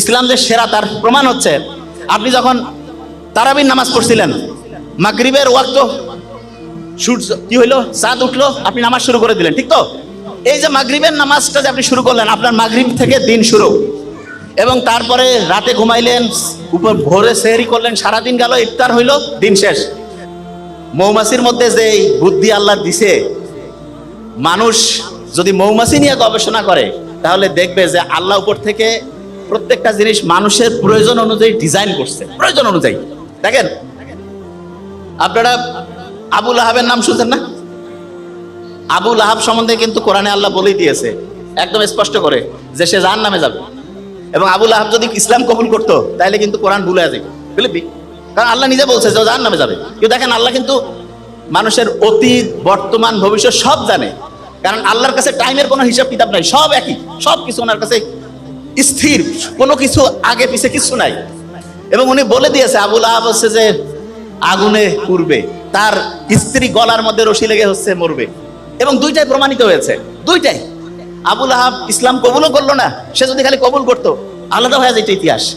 ইসলাম যে সেরা, তার প্রমাণ হচ্ছে, আপনি যখন তারাবির নামাজ পড়ছিলেন, মাগরিবের ওয়াক্ত সূর্য, কি হইল? চাঁদ উঠল, আপনি নামাজ শুরু করে দিলেন, ঠিক তো? এই যে মাগরিবের নামাজটা যে আপনি শুরু করলেন, আপনার মাগরিব থেকে দিন শুরু। এবং তারপরে রাতে ঘুমাইলেন, উপর ভোরে সেহরি করলেন, সারাদিন গেল, ইফতার হইল, দিন শেষ। মৌমাছির মধ্যে যে বুদ্ধি আল্লাহ দিছে, মানুষ যদি মৌমাছি নিয়ে গবেষণা করে, তাহলে দেখবে যে আল্লাহ উপর থেকে প্রত্যেকটা জিনিস মানুষের প্রয়োজন অনুযায়ী ডিজাইন করছে। প্রয়োজন অনুযায়ী। দেখেন? আপনারা আবুল আহাবের নাম শুনছেন না? আবুল আহাব সম্বন্ধে কিন্তু কোরআনে আল্লাহ বলেই দিয়েছে। একদম স্পষ্ট করে যে সে জাহান নামে যাবে। এবং আবুল আহাব যদি ইসলাম কবুল করতো, তাহলে কিন্তু কোরআন ভুলে যাবে বুঝলি? কারণ আল্লাহ নিজে বলছে যে জাহান নামে যাবে। কিন্তু দেখেন, আল্লাহ কিন্তু মানুষের অতীত, বর্তমান, ভবিষ্যৎ সব জানে। কারণ আল্লাহর কাছে টাইমের কোনো হিসাব কিতাব নাই। সব একই। সব কিছু ওনার কাছে স্থির, কোনো কিছু আগে পিছে কিছু নাই। এবং উনি বলে দিয়েছে, আবুল আহাব হচ্ছে যে আগুনে পুড়বে। তার স্ত্রী গলার মধ্যে রশি লেগে হচ্ছে মরবে। এবং দুইটাই প্রমাণিত হয়েছে। দুইটাই। আবুল আহাব ইসলাম কবুলও করল না, সে যদি খালি কবুল করতো, আলাদা হয়ে যেত ইতিহাস।